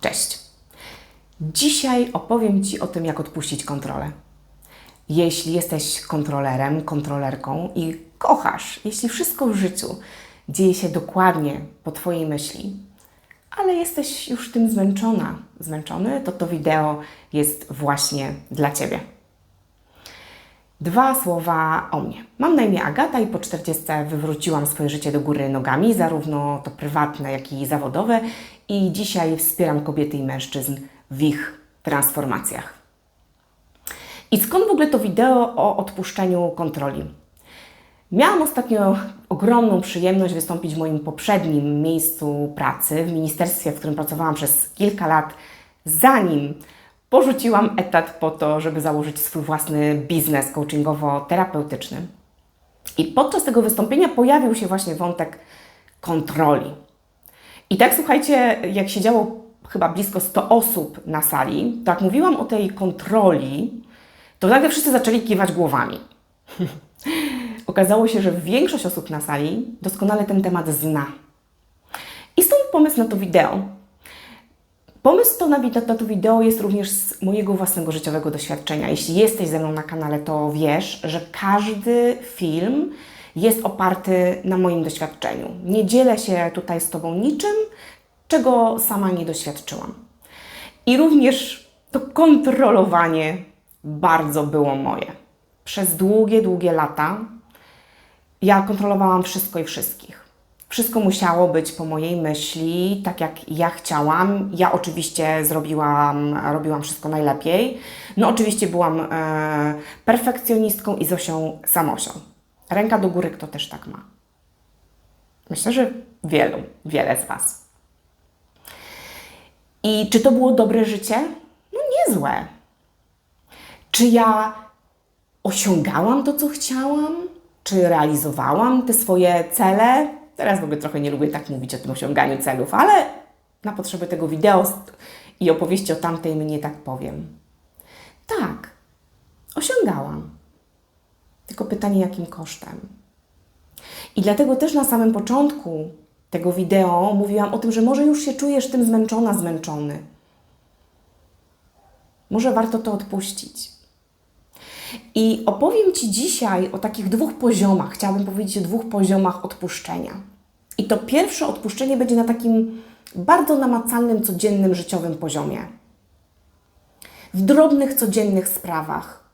Cześć. Dzisiaj opowiem Ci o tym, jak odpuścić kontrolę. Jeśli jesteś kontrolerem, kontrolerką i kochasz, jeśli wszystko w życiu dzieje się dokładnie po Twojej myśli, ale jesteś już tym zmęczona, zmęczony, to to wideo jest właśnie dla Ciebie. Dwa słowa o mnie. Mam na imię Agata i po 40 wywróciłam swoje życie do góry nogami, zarówno to prywatne, jak i zawodowe, i dzisiaj wspieram kobiety i mężczyzn w ich transformacjach. I skąd w ogóle to wideo o odpuszczeniu kontroli? Miałam ostatnio ogromną przyjemność wystąpić w moim poprzednim miejscu pracy, w ministerstwie, w którym pracowałam przez kilka lat, zanim porzuciłam etat po to, żeby założyć swój własny biznes coachingowo-terapeutyczny. I podczas tego wystąpienia pojawił się właśnie wątek kontroli. I tak słuchajcie, jak siedziało chyba blisko 100 osób na sali, tak mówiłam o tej kontroli, to nagle wszyscy zaczęli kiwać głowami. Okazało się, że większość osób na sali doskonale ten temat zna. I stąd pomysł na to wideo. Pomysł to na, na to wideo jest również z mojego własnego życiowego doświadczenia. Jeśli jesteś ze mną na kanale, to wiesz, że każdy film jest oparty na moim doświadczeniu. Nie dzielę się tutaj z Tobą niczym, czego sama nie doświadczyłam. I również to kontrolowanie bardzo było moje. Przez długie, długie lata ja kontrolowałam wszystko i wszystkich. Wszystko musiało być po mojej myśli, tak jak ja chciałam. Ja oczywiście zrobiłam, robiłam wszystko najlepiej. No oczywiście byłam e, perfekcjonistką i Zosią Samosią. Ręka do góry, kto też tak ma. Myślę, że wielu, wiele z Was. I czy to było dobre życie? No niezłe. Czy ja osiągałam to, co chciałam? Czy realizowałam te swoje cele? Teraz w ogóle trochę nie lubię tak mówić o tym osiąganiu celów, ale na potrzeby tego wideo i opowieści o tamtej mnie tak powiem. Tak, osiągałam. Tylko pytanie, jakim kosztem? I dlatego też na samym początku tego wideo mówiłam o tym, że może już się czujesz tym zmęczona, zmęczony. Może warto to odpuścić. I opowiem Ci dzisiaj o takich dwóch poziomach. Chciałabym powiedzieć o dwóch poziomach odpuszczenia. I to pierwsze odpuszczenie będzie na takim bardzo namacalnym, codziennym, życiowym poziomie. W drobnych, codziennych sprawach.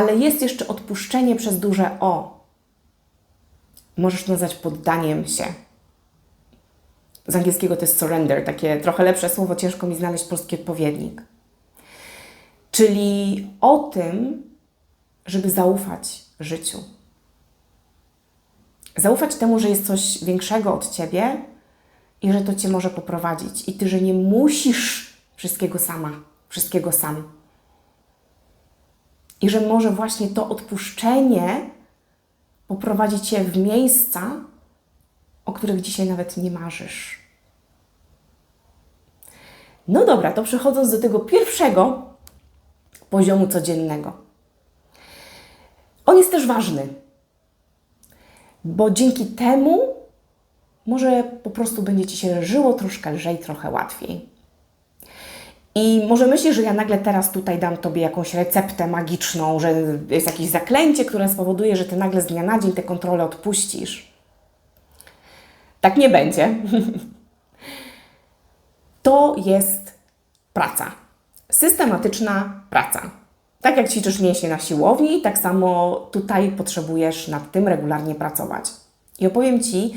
Ale jest jeszcze odpuszczenie przez duże O. Możesz to nazwać poddaniem się. Z angielskiego to jest surrender, takie trochę lepsze słowo, ciężko mi znaleźć polski odpowiednik. Czyli o tym, żeby zaufać życiu. Zaufać temu, że jest coś większego od ciebie i że to cię może poprowadzić. I ty, że nie musisz wszystkiego sama, wszystkiego sam. I że może właśnie to odpuszczenie poprowadzi cię w miejsca, o których dzisiaj nawet nie marzysz. No dobra, to przechodząc do tego pierwszego poziomu codziennego. On jest też ważny, bo dzięki temu może po prostu będzie Ci się żyło troszkę lżej, trochę łatwiej. I może myślisz, że ja nagle teraz tutaj dam Tobie jakąś receptę magiczną, że jest jakieś zaklęcie, które spowoduje, że Ty nagle z dnia na dzień te kontrole odpuścisz. Tak nie będzie. to jest praca. Systematyczna praca. Tak jak ćwiczysz mięśnie na siłowni, tak samo tutaj potrzebujesz nad tym regularnie pracować. I opowiem Ci,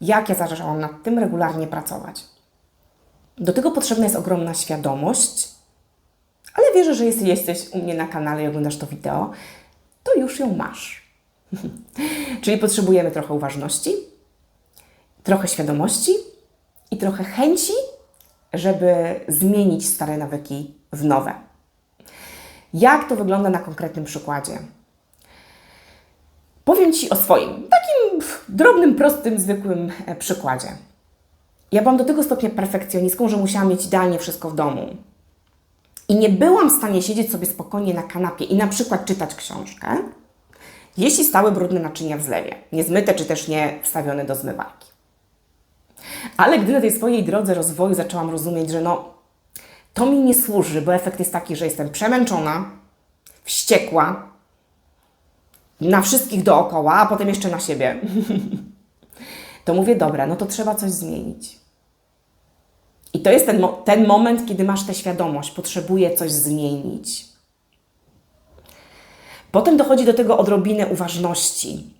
jak ja zaczęłam nad tym regularnie pracować. Do tego potrzebna jest ogromna świadomość, ale wierzę, że jeśli jesteś u mnie na kanale i oglądasz to wideo, to już ją masz. Czyli potrzebujemy trochę uważności, trochę świadomości i trochę chęci, żeby zmienić stare nawyki w nowe. Jak to wygląda na konkretnym przykładzie? Powiem Ci o swoim, takim drobnym, prostym, zwykłym e, przykładzie. Ja byłam do tego stopnia perfekcjonistką, że musiałam mieć idealnie wszystko w domu. I nie byłam w stanie siedzieć sobie spokojnie na kanapie i na przykład czytać książkę, jeśli stały brudne naczynia w zlewie, niezmyte czy też nie wstawione do zmywarki. Ale gdy na tej swojej drodze rozwoju zaczęłam rozumieć, że no, to mi nie służy, bo efekt jest taki, że jestem przemęczona, wściekła na wszystkich dookoła, a potem jeszcze na siebie. to mówię, dobra, no to trzeba coś zmienić. I to jest ten, ten moment, kiedy masz tę świadomość, potrzebuję coś zmienić. Potem dochodzi do tego odrobinę uważności.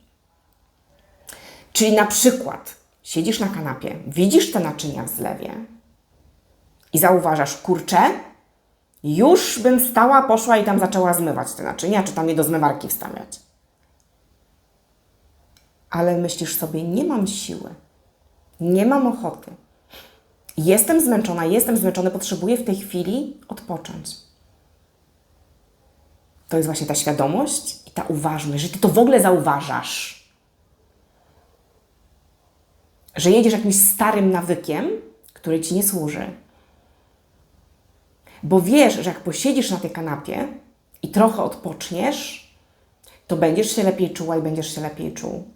Czyli na przykład siedzisz na kanapie, widzisz te naczynia w zlewie i zauważasz, kurczę, już bym stała, poszła i tam zaczęła zmywać te naczynia, czy tam je do zmywarki wstawiać. Ale myślisz sobie, nie mam siły, nie mam ochoty. Jestem zmęczona, jestem zmęczony, potrzebuję w tej chwili odpocząć. To jest właśnie ta świadomość i ta uważność, że ty to w ogóle zauważasz. Że jedziesz jakimś starym nawykiem, który ci nie służy. Bo wiesz, że jak posiedzisz na tej kanapie i trochę odpoczniesz, to będziesz się lepiej czuła i będziesz się lepiej czuł.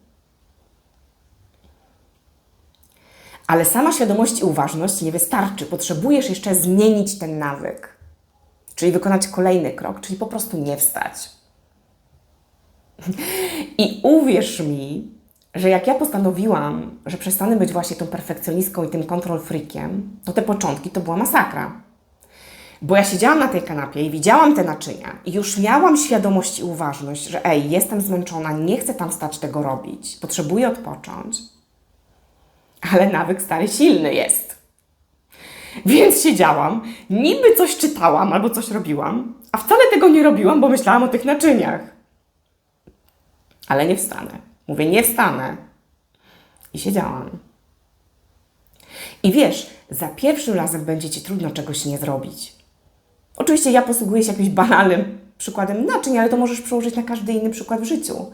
Ale sama świadomość i uważność nie wystarczy. Potrzebujesz jeszcze zmienić ten nawyk. Czyli wykonać kolejny krok, czyli po prostu nie wstać. I uwierz mi, że jak ja postanowiłam, że przestanę być właśnie tą perfekcjonistką i tym control freakiem, to te początki to była masakra. Bo ja siedziałam na tej kanapie i widziałam te naczynia i już miałam świadomość i uważność, że ej, jestem zmęczona, nie chcę tam stać tego robić, potrzebuję odpocząć. Ale nawyk stary silny jest. Więc siedziałam, niby coś czytałam albo coś robiłam, a wcale tego nie robiłam, bo myślałam o tych naczyniach. Ale nie wstanę. Mówię, nie wstanę. I siedziałam. I wiesz, za pierwszym razem będzie ci trudno czegoś nie zrobić. Oczywiście ja posługuję się jakimś banalnym przykładem naczyń, ale to możesz przełożyć na każdy inny przykład w życiu.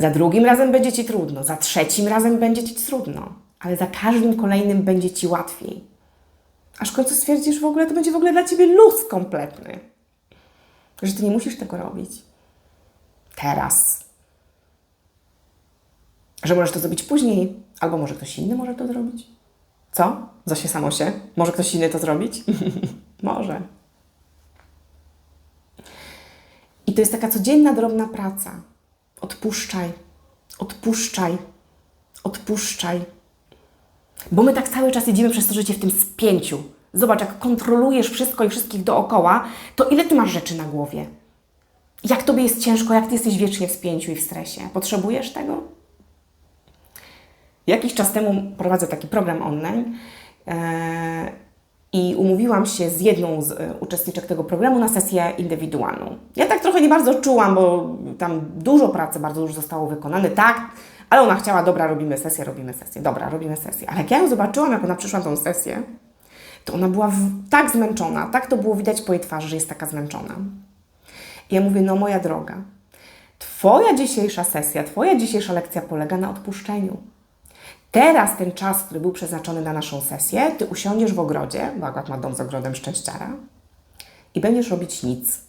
Za drugim razem będzie ci trudno, za trzecim razem będzie ci trudno, ale za każdym kolejnym będzie ci łatwiej. Aż w końcu stwierdzisz w ogóle, to będzie w ogóle dla ciebie luz kompletny. Że ty nie musisz tego robić. Teraz. Że możesz to zrobić później, albo może ktoś inny może to zrobić. Co? Zosie samo się? Może ktoś inny to zrobić? może. I to jest taka codzienna, drobna praca. Odpuszczaj, odpuszczaj, odpuszczaj. Bo my tak cały czas jedziemy przez to życie w tym spięciu. Zobacz, jak kontrolujesz wszystko i wszystkich dookoła, to ile ty masz rzeczy na głowie? Jak tobie jest ciężko, jak ty jesteś wiecznie w spięciu i w stresie? Potrzebujesz tego? Jakiś czas temu prowadzę taki program online e, i umówiłam się z jedną z e, uczestniczek tego programu na sesję indywidualną. Ja tak trochę nie bardzo czułam, bo tam dużo pracy, bardzo dużo zostało wykonane, tak, ale ona chciała, dobra, robimy sesję, robimy sesję, dobra, robimy sesję. Ale jak ja ją zobaczyłam, jak ona przyszła na tą sesję, to ona była w, tak zmęczona, tak to było widać po jej twarzy, że jest taka zmęczona. I ja mówię, no moja droga, Twoja dzisiejsza sesja, Twoja dzisiejsza lekcja polega na odpuszczeniu. Teraz ten czas, który był przeznaczony na naszą sesję, Ty usiądziesz w ogrodzie, bo akurat ma dom z ogrodem szczęściara, i będziesz robić nic.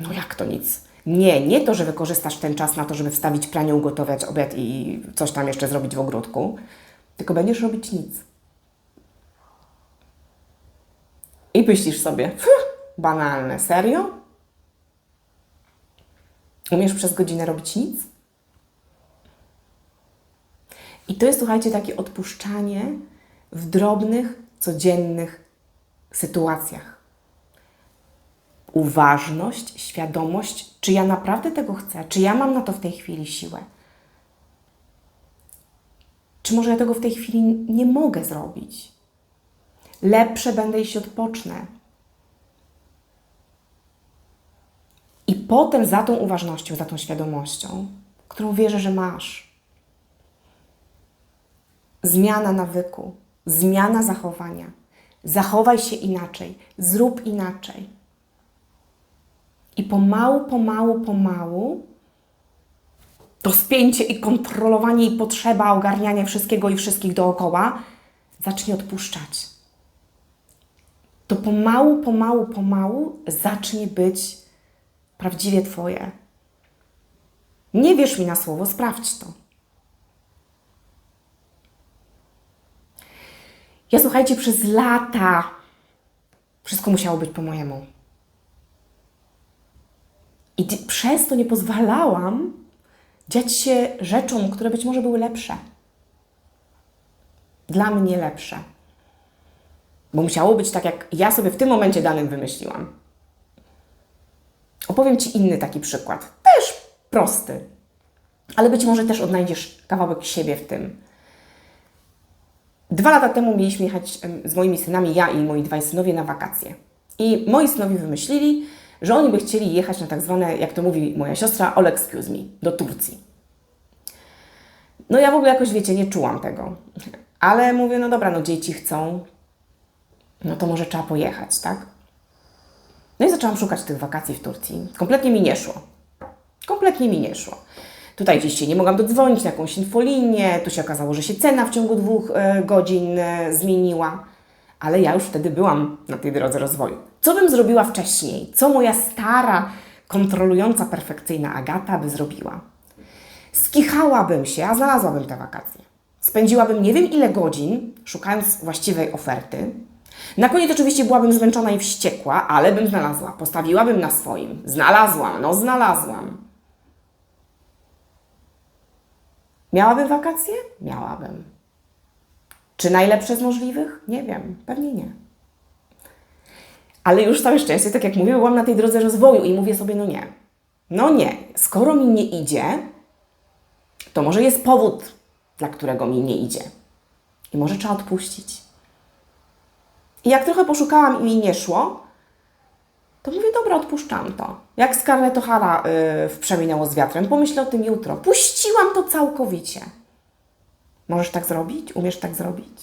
No jak to nic? Nie, nie to, że wykorzystasz ten czas na to, żeby wstawić pranie, ugotować obiad i coś tam jeszcze zrobić w ogródku, tylko będziesz robić nic. I myślisz sobie, banalne, serio? Umiesz przez godzinę robić nic? I to jest, słuchajcie, takie odpuszczanie w drobnych, codziennych sytuacjach. Uważność, świadomość, czy ja naprawdę tego chcę, czy ja mam na to w tej chwili siłę. Czy może ja tego w tej chwili nie mogę zrobić? Lepsze będę, jeśli odpocznę. I potem za tą uważnością, za tą świadomością, którą wierzę, że masz, zmiana nawyku, zmiana zachowania. Zachowaj się inaczej, zrób inaczej. I pomału, pomału, pomału to spięcie i kontrolowanie i potrzeba ogarniania wszystkiego i wszystkich dookoła zacznie odpuszczać. To pomału, pomału, pomału zacznie być prawdziwie Twoje. Nie wierz mi na słowo, sprawdź to. Ja słuchajcie, przez lata wszystko musiało być po mojemu. I przez to nie pozwalałam dziać się rzeczom, które być może były lepsze. Dla mnie lepsze. Bo musiało być tak, jak ja sobie w tym momencie danym wymyśliłam. Opowiem Ci inny taki przykład. Też prosty. Ale być może też odnajdziesz kawałek siebie w tym. Dwa lata temu mieliśmy jechać z moimi synami, ja i moi dwaj synowie, na wakacje. I moi synowie wymyślili, że oni by chcieli jechać na tak zwane, jak to mówi moja siostra, all excuse me, do Turcji. No ja w ogóle jakoś, wiecie, nie czułam tego. Ale mówię, no dobra, no dzieci chcą, no to może trzeba pojechać, tak? No i zaczęłam szukać tych wakacji w Turcji. Kompletnie mi nie szło. Kompletnie mi nie szło. Tutaj gdzieś się nie mogłam dodzwonić na jakąś infolinię, tu się okazało, że się cena w ciągu dwóch e, godzin e, zmieniła. Ale ja już wtedy byłam na tej drodze rozwoju. Co bym zrobiła wcześniej? Co moja stara, kontrolująca, perfekcyjna Agata by zrobiła? Skichałabym się, a znalazłabym te wakacje. Spędziłabym nie wiem ile godzin szukając właściwej oferty. Na koniec oczywiście byłabym zmęczona i wściekła, ale bym znalazła. Postawiłabym na swoim. Znalazłam, no znalazłam. Miałabym wakacje? Miałabym. Czy najlepsze z możliwych? Nie wiem, pewnie nie. Ale już całe szczęście, tak jak mówię, byłam na tej drodze rozwoju i mówię sobie, no nie. No nie, skoro mi nie idzie, to może jest powód, dla którego mi nie idzie. I może trzeba odpuścić. I jak trochę poszukałam i mi nie szło, to mówię, dobra, odpuszczam to. Jak Scarlett O'Hara yy, w z wiatrem, pomyślę o tym jutro. Puściłam to całkowicie. Możesz tak zrobić? Umiesz tak zrobić?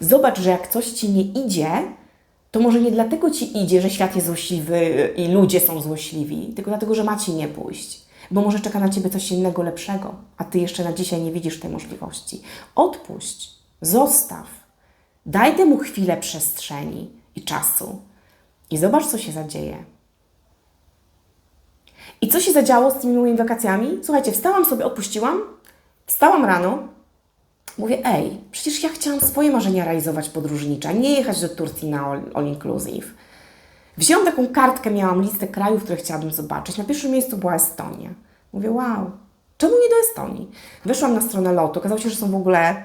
Zobacz, że jak coś Ci nie idzie, to może nie dlatego Ci idzie, że świat jest złośliwy i ludzie są złośliwi, tylko dlatego, że ma Ci nie pójść. Bo może czeka na Ciebie coś innego, lepszego, a Ty jeszcze na dzisiaj nie widzisz tej możliwości. Odpuść, zostaw, daj temu chwilę przestrzeni i czasu i zobacz, co się zadzieje. I co się zadziało z tymi moimi wakacjami? Słuchajcie, wstałam sobie, odpuściłam, wstałam rano, mówię, ej, przecież ja chciałam swoje marzenia realizować podróżnicze, nie jechać do Turcji na all, all inclusive. Wzięłam taką kartkę, miałam listę krajów, które chciałabym zobaczyć. Na pierwszym miejscu była Estonia. Mówię, wow, czemu nie do Estonii? Wyszłam na stronę lotu, okazało się, że są w ogóle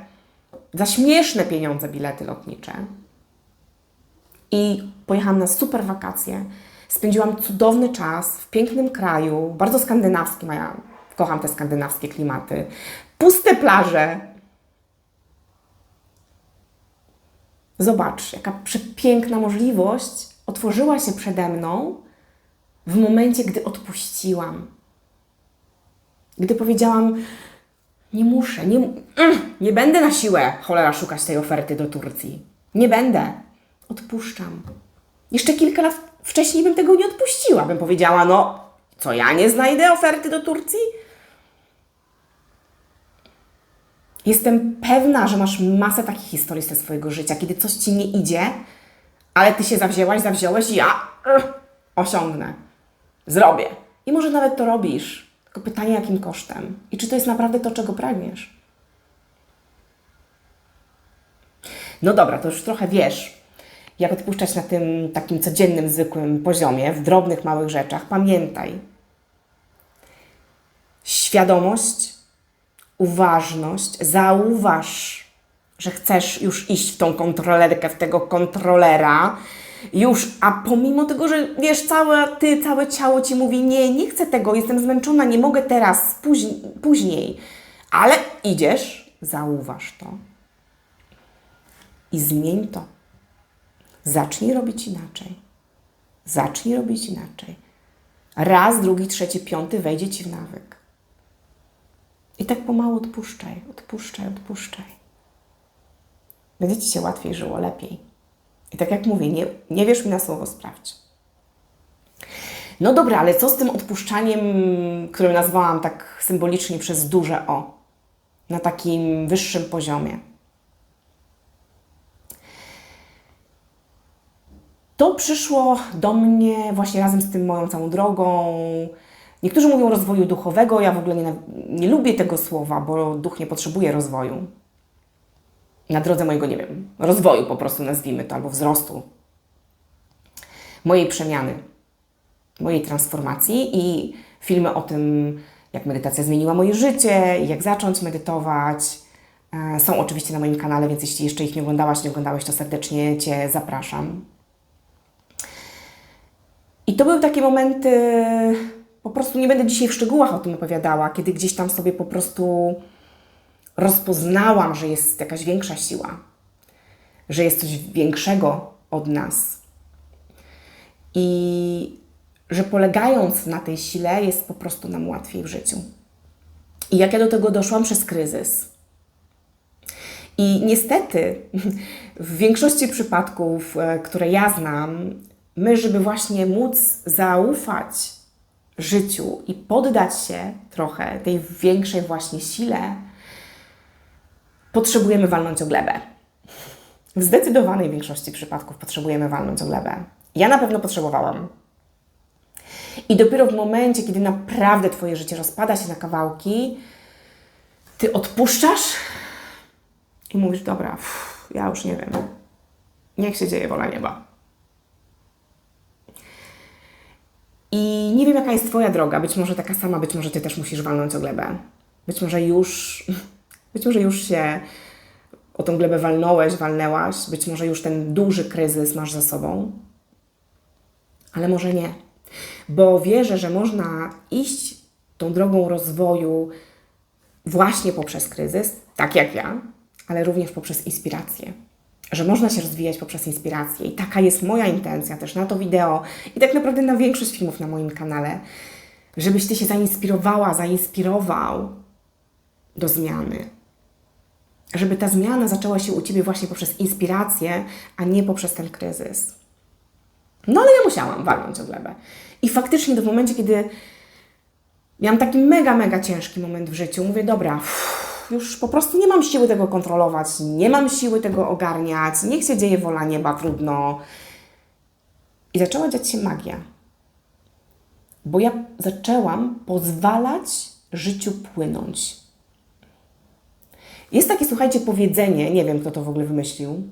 za śmieszne pieniądze bilety lotnicze. I pojechałam na super wakacje. Spędziłam cudowny czas w pięknym kraju, bardzo skandynawskim, a ja kocham te skandynawskie klimaty. Puste plaże. Zobacz, jaka przepiękna możliwość otworzyła się przede mną w momencie, gdy odpuściłam. Gdy powiedziałam, nie muszę, nie, mm, nie będę na siłę, cholera, szukać tej oferty do Turcji. Nie będę. Odpuszczam. Jeszcze kilka lat wcześniej bym tego nie odpuściła. Bym powiedziała, no, co ja nie znajdę oferty do Turcji? Jestem pewna, że masz masę takich historii ze swojego życia, kiedy coś ci nie idzie, ale ty się zawzięłaś, zawziąłeś i ja osiągnę, zrobię. I może nawet to robisz. Tylko pytanie, jakim kosztem? I czy to jest naprawdę to, czego pragniesz? No dobra, to już trochę wiesz, jak odpuszczać na tym takim codziennym, zwykłym poziomie, w drobnych, małych rzeczach. Pamiętaj, świadomość, uważność, zauważ, że chcesz już iść w tą kontrolerkę, w tego kontrolera, już, a pomimo tego, że wiesz, całe, ty, całe ciało ci mówi, nie, nie chcę tego, jestem zmęczona, nie mogę teraz, później, później, ale idziesz, zauważ to i zmień to. Zacznij robić inaczej. Zacznij robić inaczej. Raz, drugi, trzeci, piąty wejdzie ci w nawyk. I tak pomału odpuszczaj, odpuszczaj, odpuszczaj. Będzie ci się łatwiej żyło, lepiej. I tak jak mówię, nie, nie wierz mi na słowo, sprawdź. No dobra, ale co z tym odpuszczaniem, które nazwałam tak symbolicznie przez duże O, na takim wyższym poziomie? To przyszło do mnie właśnie razem z tym moją całą drogą, Niektórzy mówią rozwoju duchowego, ja w ogóle nie, nie lubię tego słowa, bo duch nie potrzebuje rozwoju. Na drodze mojego, nie wiem, rozwoju po prostu nazwijmy to, albo wzrostu. Mojej przemiany, mojej transformacji i filmy o tym, jak medytacja zmieniła moje życie, jak zacząć medytować, e, są oczywiście na moim kanale, więc jeśli jeszcze ich nie oglądałaś, nie oglądałeś, to serdecznie Cię zapraszam. I to były takie momenty, po prostu nie będę dzisiaj w szczegółach o tym opowiadała, kiedy gdzieś tam sobie po prostu rozpoznałam, że jest jakaś większa siła, że jest coś większego od nas. I że polegając na tej sile, jest po prostu nam łatwiej w życiu. I jak ja do tego doszłam przez kryzys. I niestety, w większości przypadków, e, które ja znam, my, żeby właśnie móc zaufać życiu i poddać się trochę tej większej właśnie sile, potrzebujemy walnąć o glebę. W zdecydowanej większości przypadków potrzebujemy walnąć o glebę. Ja na pewno potrzebowałam. I dopiero w momencie, kiedy naprawdę Twoje życie rozpada się na kawałki, Ty odpuszczasz i mówisz, dobra, uff, ja już nie wiem, niech się dzieje wola nieba. I nie wiem, jaka jest Twoja droga. Być może taka sama, być może Ty też musisz walnąć o glebę. Być może już, być może już się o tą glebę walnąłeś, walnęłaś. Być może już ten duży kryzys masz za sobą. Ale może nie. Bo wierzę, że można iść tą drogą rozwoju właśnie poprzez kryzys, tak jak ja, ale również poprzez inspirację że można się rozwijać poprzez inspirację. I taka jest moja intencja też na to wideo i tak naprawdę na większość filmów na moim kanale, żebyś Ty się zainspirowała, zainspirował do zmiany. Żeby ta zmiana zaczęła się u Ciebie właśnie poprzez inspirację, a nie poprzez ten kryzys. No ale ja musiałam walnąć o glebę. I faktycznie w momencie, kiedy miałam taki mega, mega ciężki moment w życiu, mówię, dobra, uff, już po prostu nie mam siły tego kontrolować, nie mam siły tego ogarniać, niech się dzieje wola nieba, trudno. I zaczęła dziać się magia. Bo ja zaczęłam pozwalać życiu płynąć. Jest takie, słuchajcie, powiedzenie, nie wiem kto to w ogóle wymyślił,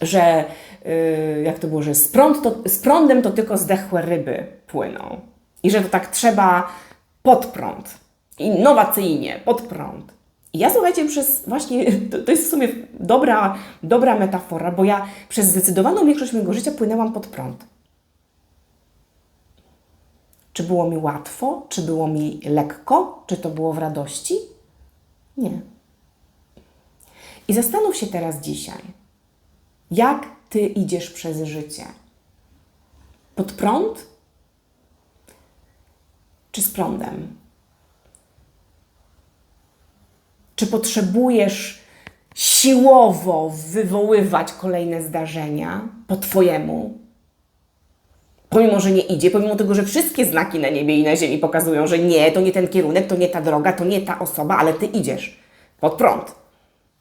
że yy, jak to było, że z, prąd to, z prądem to tylko zdechłe ryby płyną. I że to tak trzeba pod prąd, innowacyjnie, pod prąd. I ja słuchajcie, przez właśnie, to, to jest w sumie dobra, dobra metafora, bo ja przez zdecydowaną większość mojego życia płynęłam pod prąd. Czy było mi łatwo? Czy było mi lekko? Czy to było w radości? Nie. I zastanów się teraz dzisiaj, jak ty idziesz przez życie? Pod prąd? Czy z prądem? Czy potrzebujesz siłowo wywoływać kolejne zdarzenia po Twojemu? Pomimo, że nie idzie, pomimo tego, że wszystkie znaki na niebie i na ziemi pokazują, że nie, to nie ten kierunek, to nie ta droga, to nie ta osoba, ale Ty idziesz pod prąd.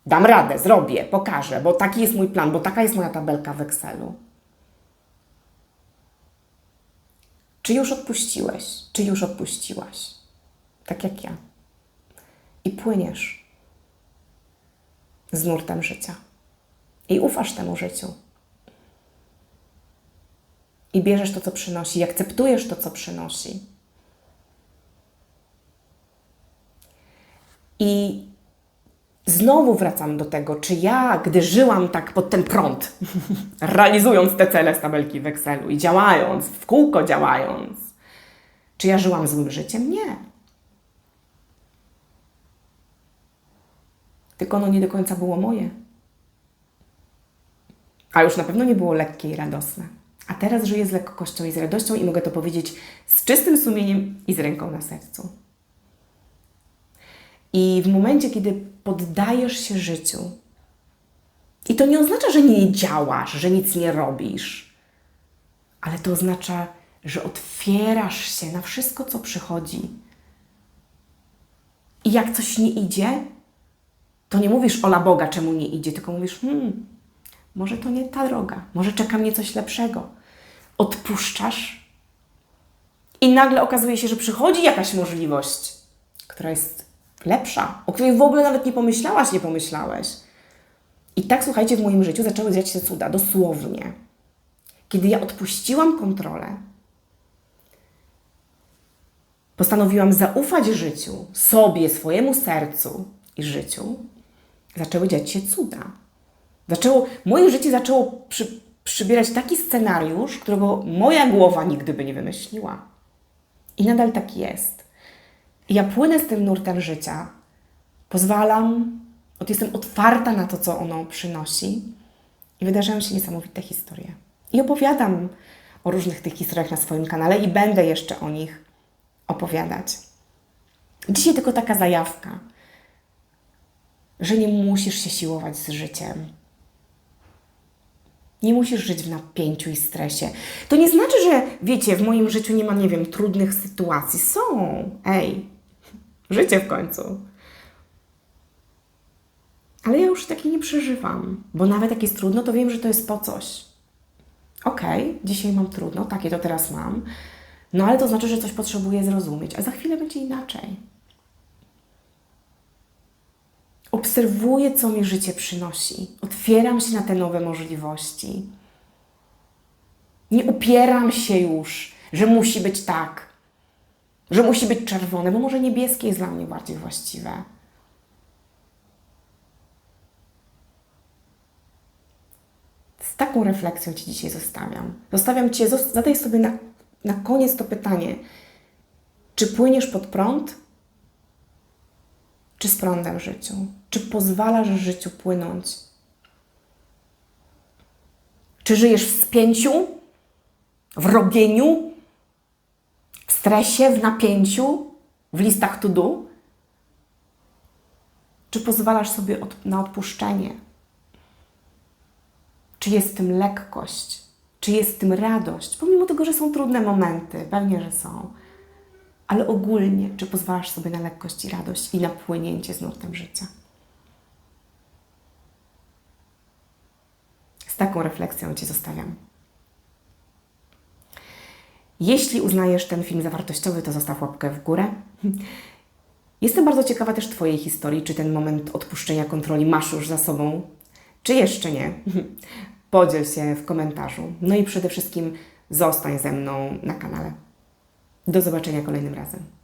Dam radę, zrobię, pokażę, bo taki jest mój plan, bo taka jest moja tabelka w Excelu. Czy już odpuściłeś? Czy już odpuściłaś? Tak jak ja. I płyniesz z nurtem życia. I ufasz temu życiu. I bierzesz to, co przynosi, i akceptujesz to, co przynosi. I znowu wracam do tego, czy ja, gdy żyłam tak pod ten prąd, realizując te cele z tabelki w Excelu i działając, w kółko działając, czy ja żyłam złym życiem? Nie. Tylko ono nie do końca było moje. A już na pewno nie było lekkie i radosne. A teraz żyję z lekkością i z radością i mogę to powiedzieć z czystym sumieniem i z ręką na sercu. I w momencie, kiedy poddajesz się życiu, i to nie oznacza, że nie działasz, że nic nie robisz, ale to oznacza, że otwierasz się na wszystko, co przychodzi. I jak coś nie idzie, to nie mówisz ola Boga, czemu nie idzie, tylko mówisz, hmm, może to nie ta droga, może czeka mnie coś lepszego. Odpuszczasz I nagle okazuje się, że przychodzi jakaś możliwość, która jest lepsza, o której w ogóle nawet nie pomyślałaś, nie pomyślałeś. I tak, słuchajcie, w moim życiu zaczęły dziać się cuda, dosłownie. Kiedy ja odpuściłam kontrolę, postanowiłam zaufać życiu, sobie, swojemu sercu i życiu, zaczęły dziać się cuda. Zaczęło, moje życie zaczęło przy, przybierać taki scenariusz, którego moja głowa nigdy by nie wymyśliła. I nadal tak jest. I ja płynę z tym nurtem życia, pozwalam, jestem otwarta na to, co ono przynosi i wydarzają się niesamowite historie. I opowiadam o różnych tych historiach na swoim kanale i będę jeszcze o nich opowiadać. Dzisiaj tylko taka zajawka, że nie musisz się siłować z życiem. Nie musisz żyć w napięciu i stresie. To nie znaczy, że wiecie, w moim życiu nie ma, nie wiem, trudnych sytuacji. Są. Ej, życie w końcu. Ale ja już takiej nie przeżywam, bo nawet jak jest trudno, to wiem, że to jest po coś. Okej, okay, dzisiaj mam trudno, takie to teraz mam, no ale to znaczy, że coś potrzebuję zrozumieć, a za chwilę będzie inaczej. Obserwuję, co mi życie przynosi. Otwieram się na te nowe możliwości. Nie upieram się już, że musi być tak, że musi być czerwone, bo może niebieskie jest dla mnie bardziej właściwe. Z taką refleksją Ci dzisiaj zostawiam. Zostawiam Cię, zadaj sobie na, na koniec to pytanie. Czy płyniesz pod prąd? Czy z prądem w życiu? Czy pozwalasz życiu płynąć? Czy żyjesz w spięciu, w robieniu, w stresie, w napięciu, w listach to do? Czy pozwalasz sobie od, na odpuszczenie? Czy jest w tym lekkość? Czy jest w tym radość? Pomimo tego, że są trudne momenty, pewnie, że są. Ale ogólnie, czy pozwalasz sobie na lekkość i radość i na płynięcie z nurtem życia? Taką refleksją Cię zostawiam. Jeśli uznajesz ten film za wartościowy, to zostaw łapkę w górę. Jestem bardzo ciekawa też Twojej historii, czy ten moment odpuszczenia kontroli masz już za sobą, czy jeszcze nie. Podziel się w komentarzu. No i przede wszystkim zostań ze mną na kanale. Do zobaczenia kolejnym razem.